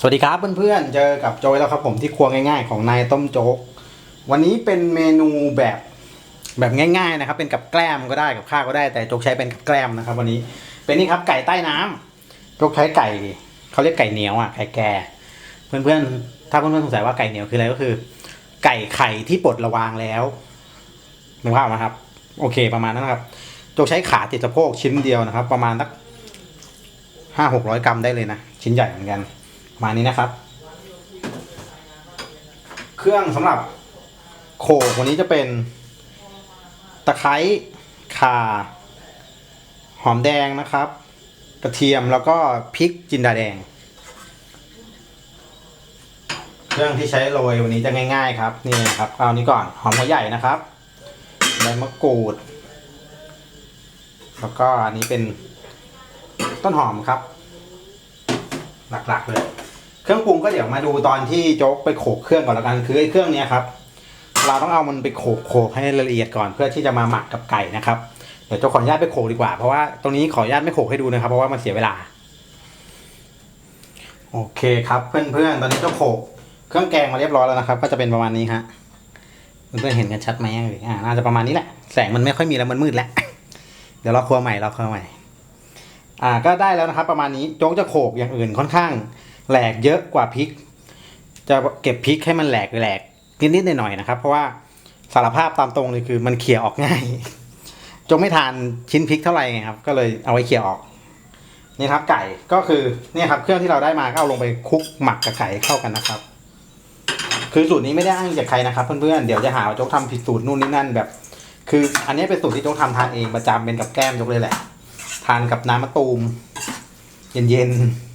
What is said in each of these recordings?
สวัสดีครับเพื่อนๆ เจอกับโจยแล้วครับผมที่ครัวง่ายๆ ของนายต้มโจ๊ก วันนี้เป็นเมนูแบบแบบง่าย ๆนะครับ เป็นกับแกล้มก็ได้กับข้าวก็ได้ แต่โจ๊กใช้เป็นกับแกล้มนะครับ วันนี้เป็นนี่ครับไก่ใต้น้ำโจ๊กใช้ไก่เขาเรียกไก่เหนียวอะไก่แก่เพื่อนๆ ถ้าเพื่อนๆสงสัยว่าไก่เหนียวคืออะไรก็คือ ไก่ไข่ที่ปลดระวางแล้วนึกภาพนะครับ โอเคประมาณนั้นครับโจ๊กใช้ขาติดสะโพกชิ้นเดียวนะครับ ประมาณสักห้าหกร้อยกรัมได้เลยนะชิ้นใหญ่เหมือนกัน มานี้นะครับ เครื่องสำหรับโขกวันนี้จะเป็น ตะไคร้ข่า หอมแดงนะครับ กระเทียมแล้วก็พริกจินดาแดง เครื่องที่ใช้โรยวันนี้จะง่าย ๆ ครับนี่นะครับเอานี้ก่อนหอมหัวใหญ่นะครับใบมะกรูด แล้วก็อันนี้เป็นต้นหอมครับ หลักๆเลย เครื่องปรุงก็เดี๋ยวมาดูตอนที่โจ๊กไปโขกเครื่องก่อนแล้วกันคือไอ้เครื่องเนี้ยครับ เราต้องเอามันไปโขกโขกให้ละเอียดก่อนเพื่อที่จะมาหมักกับไก่นะครับเดี๋ยวโจ๊กขออนุญาตไปโขกดีกว่าเพราะว่าตรงนี้ขออนุญาตไม่โขกให้ดูนะครับ เพราะว่ามันเสียเวลา โอเคครับเพื่อนๆตอนนี้โจ๊กโขกเครื่องแกงมาเรียบร้อยแล้วนะครับ ก็จะเป็นประมาณนี้ฮะเพื่อนๆเห็นกันชัดไหมอ่ยอ่าน่าจะประมาณนี้แหละแสงมันไม่ค่อยมีแล้วมันมืดแล้วเดี๋ยวเราครัวใหม่เราครัวใหม่ อ่าก็ได้แล้วนะครับ ประมาณนี้โจ๊กจะโขกอย่างอื่นค่อนข้าง แหลกเยอะกว่าพริก จะเก็บพริกให้มันแหลกแหลกนิดๆหน่อยๆนะครับ เพราะว่าสารภาพตามตรงเลยคือมันเขี่ยออกง่ายจงไม่ทานชิ้นพริกเท่าไหร่ไงครับ ก็เลยเอาไว้เขี่ยออกนี่ครับไก่ก็คือเนี่ยครับเครื่องที่เราได้มาก็เอาลงไปคลุกหมักกับไก่เข้ากันนะครับ คือสูตรนี้ไม่ได้อ้างจากใครนะครับเพื่อนๆเดี๋ยวจะหาว่าโจ๊กทำผิดสูตรนู่นนี่นั่นแบบ คืออันนี้เป็นสูตรที่โจ๊กทำทานเองประจำเป็นกับแก้มโจ๊กเลยแหละ ทานกับน้ำมะตูม เย็นๆ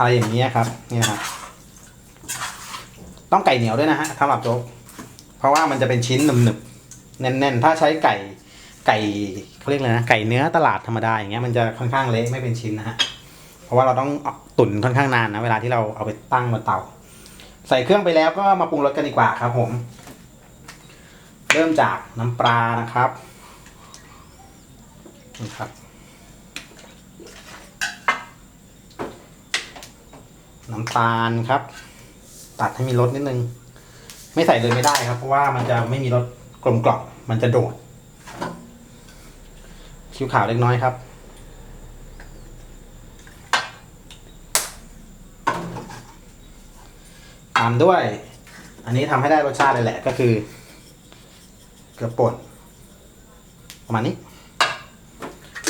อะไรอย่างเงี้ยครับนี่นะครับ ต้องไก่เหนียวด้วยนะฮะสำหรับโจ๊กเพราะว่ามันจะเป็นชิ้นหนึบๆแน่นๆ ถ้าใช้ไก่ไก่เขาเรียกอะไรนะไก่เนื้อตลาดธรรมดาอย่างเงี้ยมันจะค่อนข้างเละไม่เป็นชิ้นนะฮะเพราะว่าเราต้องตุ๋นค่อนข้างนานนะเวลาที่เราเอาไปตั้งบนเตา ใส่เครื่องไปแล้วก็มาปรุงรสกันดีกว่าครับ ผม เริ่มจากน้ำปลานะครับนี่ครับ น้ำตาลครับ ตัดให้มีรสนิดนึง ไม่ใส่เลยไม่ได้ครับ เพราะว่ามันจะไม่มีรสกลมกล่อมมันจะโดดคิ้วขาวเล็กน้อยครับ ตามด้วย อันนี้ทำให้ได้รสชาติเลยแหละก็คือ เกลือป่นประมาณนี้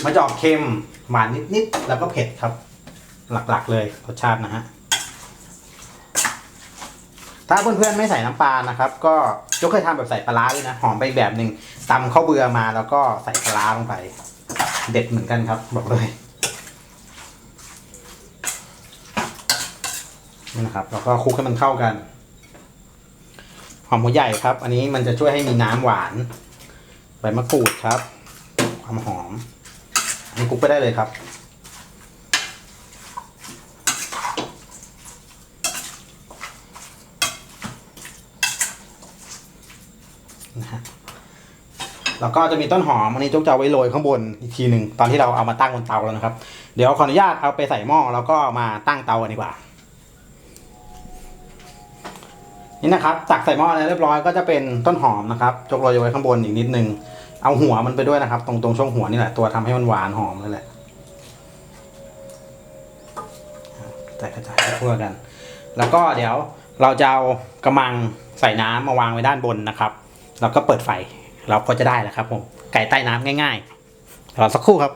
มันจะออกเค็มหวานนิดๆแล้วก็เผ็ดครับ หลักๆเลยรสชาตินะฮะ ถ้าเพื่อนๆไม่ใส่น้ำปลานะครับ ก็ยกเคยทำแบบใส่ปลาด้วยนะหอมไปแบบหนึ่งตำข้าวเบื่อมาแล้วก็ใส่ปลาร้าลงไป เด็ดเหมือนกันครับ บอกเลยนี่นะครับแล้วก็คลุกให้มันเข้ากันหอมหัวใหญ่ครับ อันนี้มันจะช่วยให้มีน้ำหวานใบมะกรูดครับ ความหอมอันนี้คลุกไปได้เลยครับ นะฮะ แล้วก็จะมีต้นหอมอันนี้จุกจะเอาไว้โรยข้างบนอีกทีหนึ่งตอนที่เราเอามาตั้งบนเตาแล้วนะครับ เดี๋ยวขออนุญาตเอาไปใส่หม้อแล้วก็มาตั้งเตากันดีกว่า นี่นะครับตักใส่หม้อแล้วเรียบร้อยก็จะเป็นต้นหอมนะครับจกโรยไว้ข้างบนอีกนิดนึงเอาหัวมันไปด้วยนะครับ ตรงตรงช่วงหัวนี่แหละตัวทำให้มันหวานหอมนั่นแหละแต่กระจายทั่วกัน แล้วก็เดี๋ยวเราจะเอากระมังใส่น้ำมาวางไว้ด้านบนนะครับ แล้วก็เปิดไฟ เราก็จะได้แล้วครับผมไก่ใต้น้ำง่ายๆรอสักครู่ครับ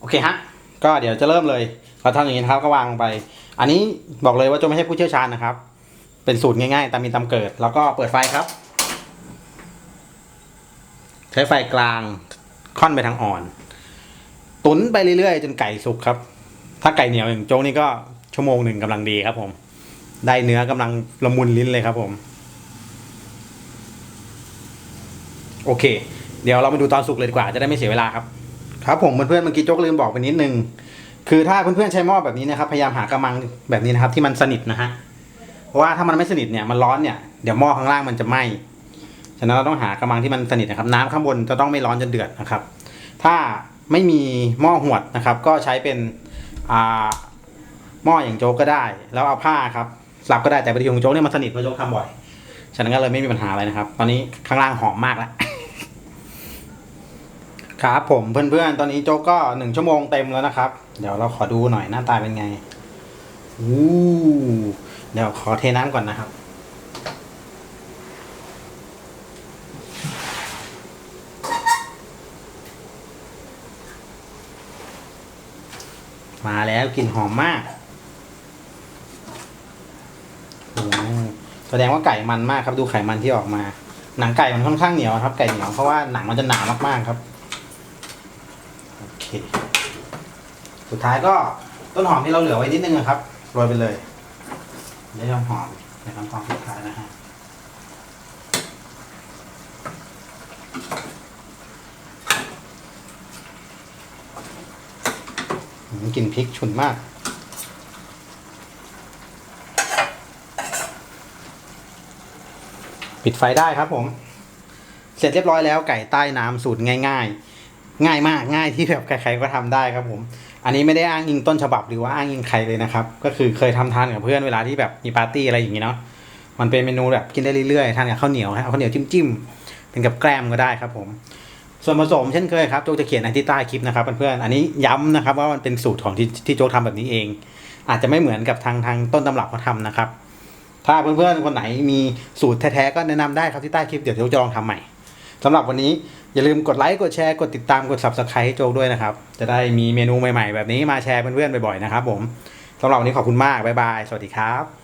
โอเคฮะก็เดี๋ยวจะเริ่มเลย เราทำอย่างนี้นะครับก็วางไป อันนี้บอกเลยว่าจะไม่ใช่ผู้เชี่ยวชาญนะครับ เป็นสูตรง่ายๆ ตามมีตามเกิด แล้วก็เปิดไฟครับ ใช้ไฟกลางค่อนไปทางอ่อน ตุ๋นไปเรื่อยๆ จนไก่สุกครับ ถ้าไก่เหนียวอย่างโจ๊กนี่ก็ชั่วโมงหนึ่งกำลังดีครับผม ได้เนื้อกำลังละมุนลิ้นเลยครับผม โอเค เดี๋ยวเรามาดูตอนสุกเลยดีกว่าจะได้ไม่เสียเวลาครับ ครับผมเพื่อนๆเมื่อกี้โจ๊กลืมบอกไปนิดนึงคือถ้าเพื่อนๆใช้หม้อแบบนี้นะครับพยายามหากระมังแบบนี้นะครับที่มันสนิทนะฮะเพราะว่าถ้ามันไม่สนิทเนี่ยมันร้อนเนี่ยเดี๋ยวหม้อข้างล่างมันจะไหม้ฉะนั้นเราต้องหากระมังที่มันสนิทนะครับ น้ำข้างบนจะต้องไม่ร้อนจนเดือดนะครับ ถ้าไม่มีหม้อหวดนะครับ ก็ใช้เป็นอ่าหม้ออย่างโจ๊กก็ได้ แล้วเอาผ้าครับสลับก็ได้แต่ปฏิของโจ๊กเนี่ยมันสนิทเพราะโจ๊กทำบ่อยฉะนั้นก็เลยไม่มีปัญหาอะไรนะครับ ตอนนี้ข้างล่างหอมมากแล้ว ครับผมเพื่อนๆ ตอนนี้โจ๊กก็หนึ่งชั่วโมงเต็มแล้วนะครับ เดี๋ยวเราขอดูหน่อยหน้าตาเป็นไงอู้เดี๋ยวขอเทน้ำก่อนนะครับ มาแล้วกลิ่นหอมมากโอ้แสดงว่าไก่มันมากครับดูไขมันที่ออกมา หนังไก่มันค่อนข้างเหนียวครับ ไก่เหนียวเพราะว่าหนังมันจะหนามากๆครับ สุดท้ายก็ต้นหอมที่เราเหลือไว้นิดนึงนะครับโรยไปเลยได้หอมหอมในขั้นตอนสุดท้ายนะฮะกลิ่นพริกฉุนมากปิดไฟได้ครับผม เสร็จเรียบร้อยแล้วไก่ใต้น้ำสูตรง่าย ๆ ง่ายมากง่ายที่แบบใครๆก็ทำได้ครับผม อันนี้ไม่ได้อ้างอิงต้นฉบับหรือว่าอ้างอิงใครเลยนะครับ ก็คือเคยทำทานกับเพื่อนเวลาที่แบบมีปาร์ตี้อะไรอย่างนี้เนาะมันเป็นเมนูแบบกินได้เรื่อยๆทานกับข้าวเหนียวฮะข้าวเหนียวจิ้มๆเป็นกับแกล้มก็ได้ครับผม ส่วนผสมเช่นเคยครับโจ๊กจะเขียนในที่ใต้คลิปนะครับเพื่อนๆอันนี้ย้ำนะครับ ว่ามันเป็นสูตรของที่ที่โจ๊กทำแบบนี้เอง อาจจะไม่เหมือนกับทางทางต้นตำรับเขาทำนะครับ ถ้าเพื่อนๆคนไหนมีสูตรแท้ๆก็แนะนำได้ครับที่ใต้คลิปเดี๋ยวโจ๊กจะลองทำใหม่สำหรับวันนี้ อย่าลืมกดไลค์กดแชร์กดติดตามกด subscribe ให้โจกด้วยนะครับ จะได้มีเมนูใหม่ๆ แบบนี้มาแชร์เพื่อนๆบ่อยๆนะครับผมสำหรับวันนี้ขอบคุณมากบ๊ายบายสวัสดีครับ